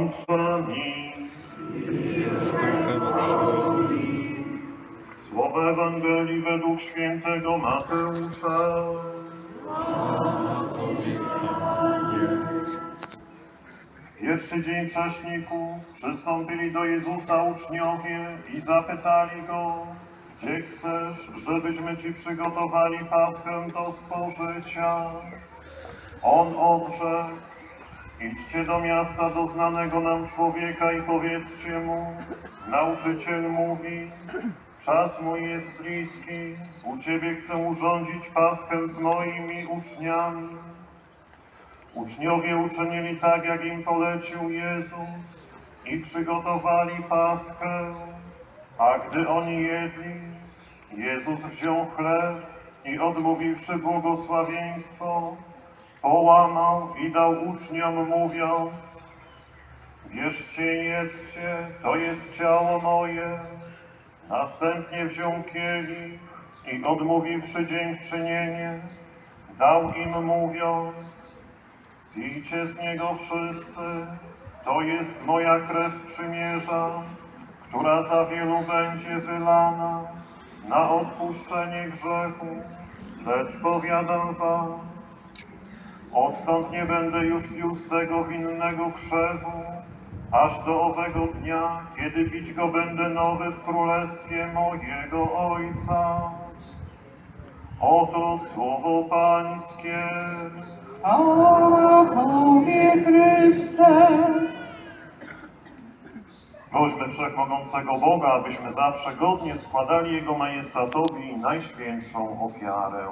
Pan z Wami. Słowo Ewangelii według świętego Mateusza. Pierwszy dzień Prześników przystąpili do Jezusa uczniowie i zapytali Go, gdzie chcesz, żebyśmy Ci przygotowali Paschę do spożycia? On odrzekł, idźcie do miasta do znanego nam człowieka i powiedzcie mu, nauczyciel mówi, czas mój jest bliski, u Ciebie chcę urządzić Paschę z moimi uczniami. Uczniowie uczynili tak, jak im polecił Jezus i przygotowali Paschę. A gdy oni jedli, Jezus wziął chleb i odmówiwszy błogosławieństwo, połamał i dał uczniom, mówiąc: Bierzcie jedzcie, to jest ciało moje. Następnie wziął kielich i odmówiwszy dziękczynienie, dał im, mówiąc: Pijcie z niego wszyscy, to jest moja krew przymierza, która za wielu będzie wylana na odpuszczenie grzechu. Lecz powiadam wam, odtąd nie będę już pił z tego winnego krzewu, aż do owego dnia, kiedy pić go będę nowy w królestwie mojego Ojca. Oto słowo Pańskie. Chwała Tobie, Chryste. Prośmy Wszechmogącego Boga, abyśmy zawsze godnie składali Jego majestatowi najświętszą ofiarę.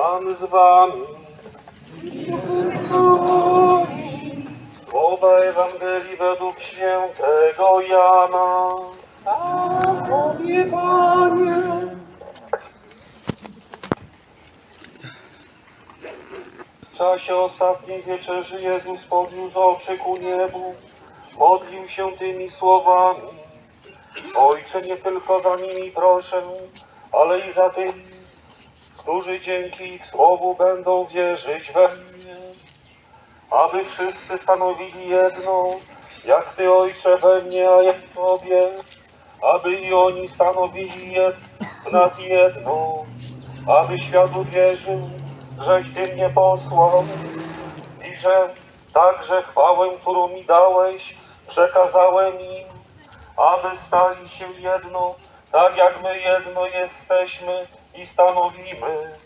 Pan z wami. Słowa Ewangelii według świętego Jana. Panie, Panie, W czasie ostatniej wieczerzy Jezus podniósł oczy ku niebu. Modlił się tymi słowami. Ojcze, nie tylko za nimi proszę, ale i za tymi, którzy dzięki ich słowu będą wierzyć we mnie. Aby wszyscy stanowili jedno, jak Ty, Ojcze, we mnie, a ja w Tobie. Aby i oni stanowili jed, w nas jedno. Aby świat uwierzył, żeś Ty mnie posłał i że także chwałę, którą mi dałeś, przekazałem im, aby stali się jedno, tak jak my jedno jesteśmy i stanowimy.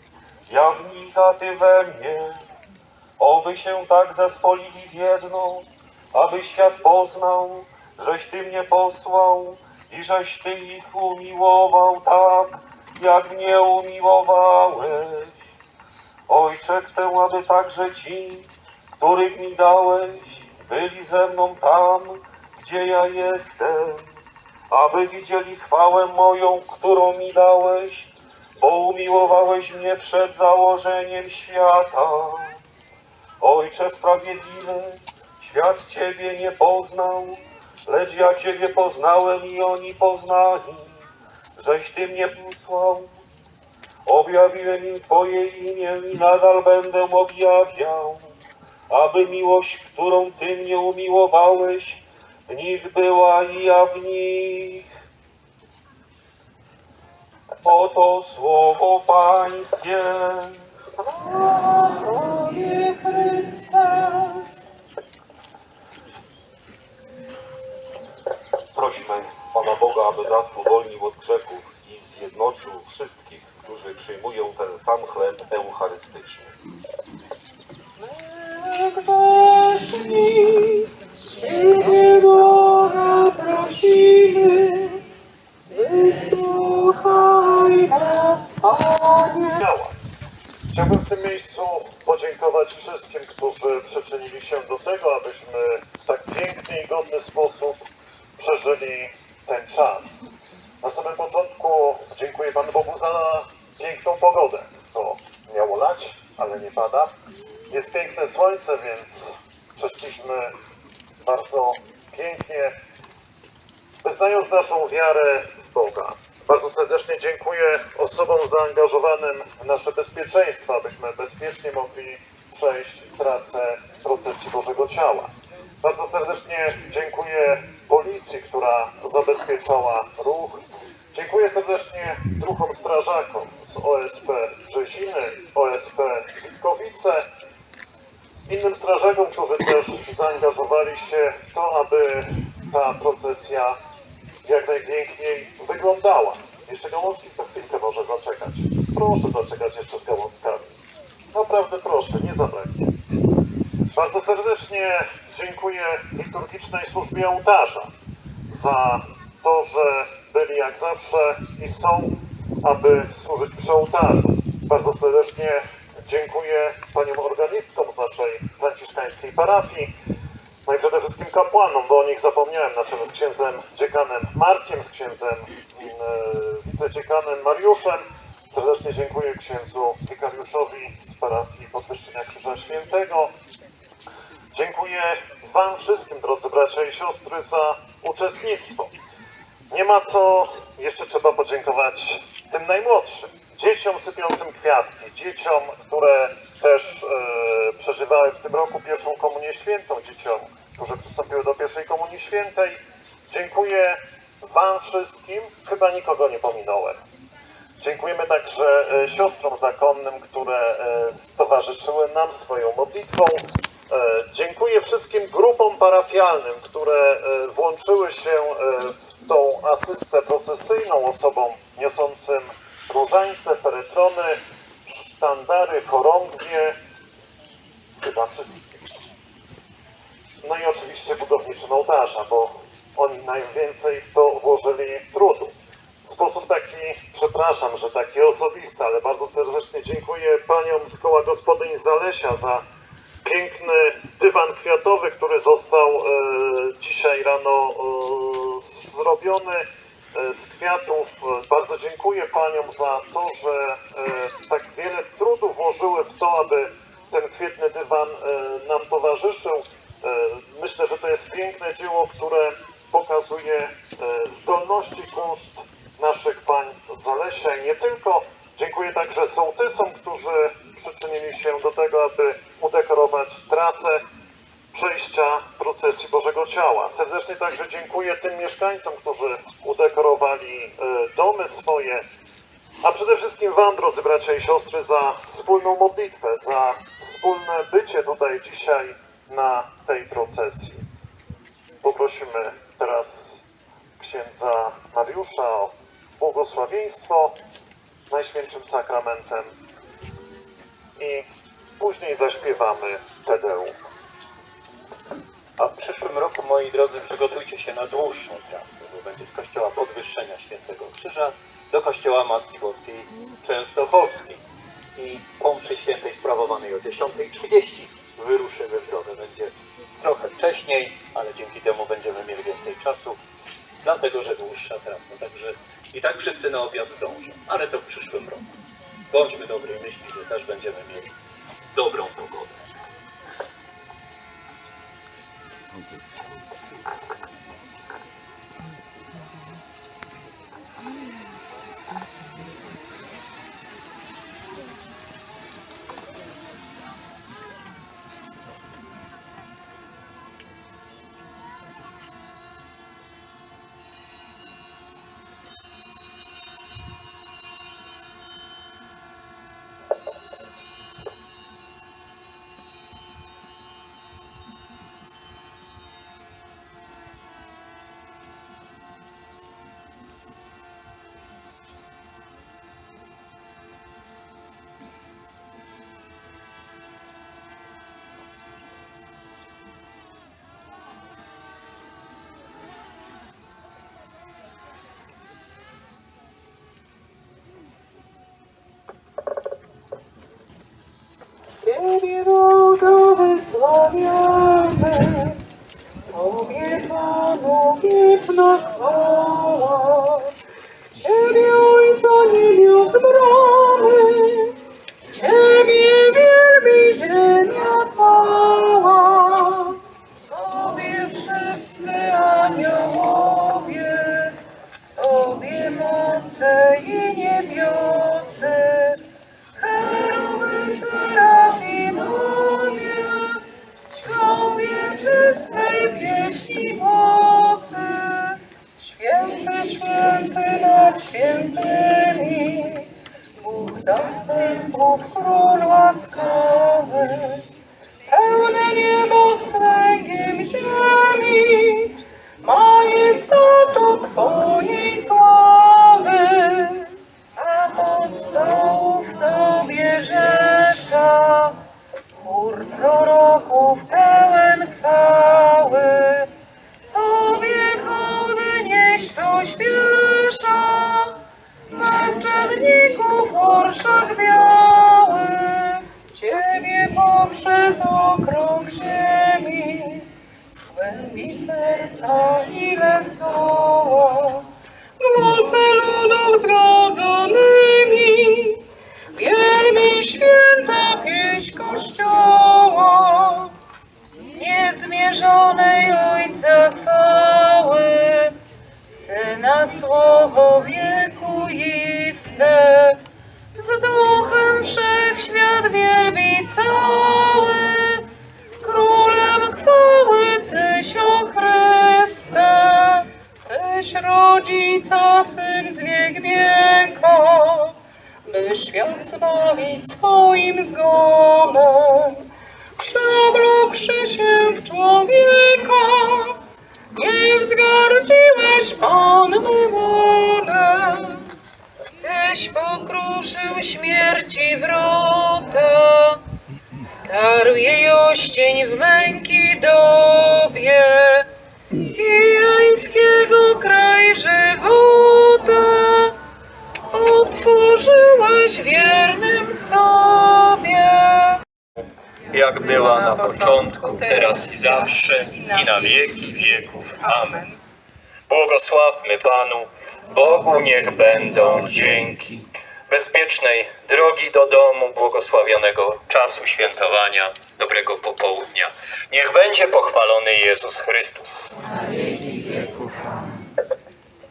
Ja w nich, a Ty we mnie. Oby się tak zespolili w jedno, aby świat poznał, żeś Ty mnie posłał i żeś Ty ich umiłował tak, jak mnie umiłowałeś. Ojcze, chcę, aby także ci, których mi dałeś, byli ze mną tam, gdzie ja jestem, aby widzieli chwałę moją, którą mi dałeś, bo umiłowałeś mnie przed założeniem świata. Ojcze sprawiedliwy, świat Ciebie nie poznał, lecz ja Ciebie poznałem i oni poznali, żeś Ty mnie posłał. Objawiłem im Twoje imię i nadal będę objawiał, aby miłość, którą Ty mnie umiłowałeś, w nich była i ja w nich. Oto słowo Pańskie. Chryste. Prośmy Pana Boga, aby nas uwolnił od grzechów i zjednoczył wszystkich, którzy przyjmują ten sam chleb eucharystyczny. Podziękować wszystkim, którzy przyczynili się do tego, abyśmy w tak piękny i godny sposób przeżyli ten czas. Na samym początku dziękuję Panu Bogu za piękną pogodę. To miało lać, ale nie pada. Jest piękne słońce, więc przeszliśmy bardzo pięknie, wyznając naszą wiarę Boga. Bardzo serdecznie dziękuję osobom zaangażowanym w nasze bezpieczeństwo, przejść trasę procesji Bożego Ciała. Bardzo serdecznie dziękuję policji, która zabezpieczała ruch. Dziękuję serdecznie druhom strażakom z OSP Brzeziny, OSP Witkowice, innym strażakom, którzy też zaangażowali się w to, aby ta procesja jak najpiękniej wyglądała. Jeszcze gałązki to chwilkę może zaczekać. Proszę zaczekać jeszcze z gałązkami. Naprawdę proszę, nie zabraknie. Bardzo serdecznie dziękuję liturgicznej służbie ołtarza za to, że byli jak zawsze i są, aby służyć przy ołtarzu. Bardzo serdecznie dziękuję paniom organistkom z naszej franciszkańskiej parafii, no i przede wszystkim kapłanom, bo o nich zapomniałem, na czele z księdzem dziekanem Markiem, z księdzem e, wicedzdziekanem Mariuszem. Serdecznie dziękuję księdzu wikariuszowi z parafii Podwyższenia Krzyża Świętego. Dziękuję Wam wszystkim, drodzy bracia i siostry, za uczestnictwo. Nie ma co, jeszcze trzeba podziękować tym najmłodszym, dzieciom sypiącym kwiatki, dzieciom, które też e, przeżywały w tym roku pierwszą komunię świętą, dzieciom, które przystąpiły do pierwszej komunii świętej. Dziękuję Wam wszystkim, chyba nikogo nie pominąłem. Dziękujemy także e, siostrom zakonnym, które e, towarzyszyły nam swoją modlitwą. E, Dziękuję wszystkim grupom parafialnym, które e, włączyły się e, w tą asystę procesyjną osobom niosącym różańce, perytrony, sztandary, chorągwie. Chyba wszystkim. No i oczywiście budowniczym ołtarza, bo oni najwięcej w to włożyli trudu. W sposób taki, przepraszam, że taki osobisty, ale bardzo serdecznie dziękuję paniom z koła gospodyń Zalesia za piękny dywan kwiatowy, który został e, dzisiaj rano e, zrobiony e, z kwiatów. Bardzo dziękuję paniom za to, że tak wiele trudu włożyły w to, aby ten kwietny dywan nam towarzyszył. Myślę, że to jest piękne dzieło, które pokazuje zdolności kunszt naszych pań z Zalesia nie tylko. Dziękuję także sołtysom, którzy przyczynili się do tego, aby udekorować trasę przejścia procesji Bożego Ciała. Serdecznie także dziękuję tym mieszkańcom, którzy udekorowali e, domy swoje, a przede wszystkim Wam, drodzy bracia i siostry, za wspólną modlitwę, za wspólne bycie tutaj dzisiaj na tej procesji. Poprosimy teraz księdza Mariusza o błogosławieństwo Najświętszym Sakramentem i później zaśpiewamy Tedeum. A w przyszłym roku, moi drodzy, przygotujcie się na dłuższą trasę, bo będzie z kościoła Podwyższenia Świętego Krzyża do kościoła Matki Boskiej Częstochowskiej. I po mszy świętej sprawowanej o 10.30 wyruszymy w drogę. Będzie trochę wcześniej, ale dzięki temu będziemy mieli więcej czasu, dlatego że dłuższa trasa. Także i tak wszyscy na obiad zdążą, ale to w przyszłym roku. Bądźmy dobrej myśli, że też będziemy mieli dobrą pogodę. Ciebie Boga wysławiamy, Tobie Panu wieczna chwała. Zastępów, król łaskawy. Pełne niebo z kręgiem ziemi, majestatu Twojej Z duchem wszechświat wielbi cały, Królem chwały Tyś, o Chryste. Tyś rodzica, Syn z wiek wieka, by świat zbawić swoim zgonem. Przeoblokszy się w człowieka, nie wzgardziłeś Panny łonem. Tyś pokruszył śmierci wrota, starł jej oścień w męki dobie. Irańskiego kraj żywota otworzyłeś wiernym sobie. jak była na początku, teraz i zawsze, i na wieki wieków. Amen. Błogosławmy Panu, Bogu niech będą dzięki. Bezpiecznej drogi do domu, błogosławionego czasu świętowania, dobrego popołudnia. Niech będzie pochwalony Jezus Chrystus.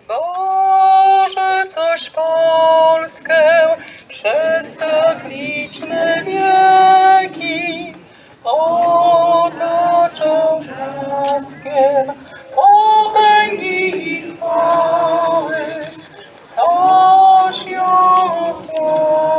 Boże, coś Polskę przez tak liczne wieki otaczał blaskiem potęgi i chwały. Coś ją osłania,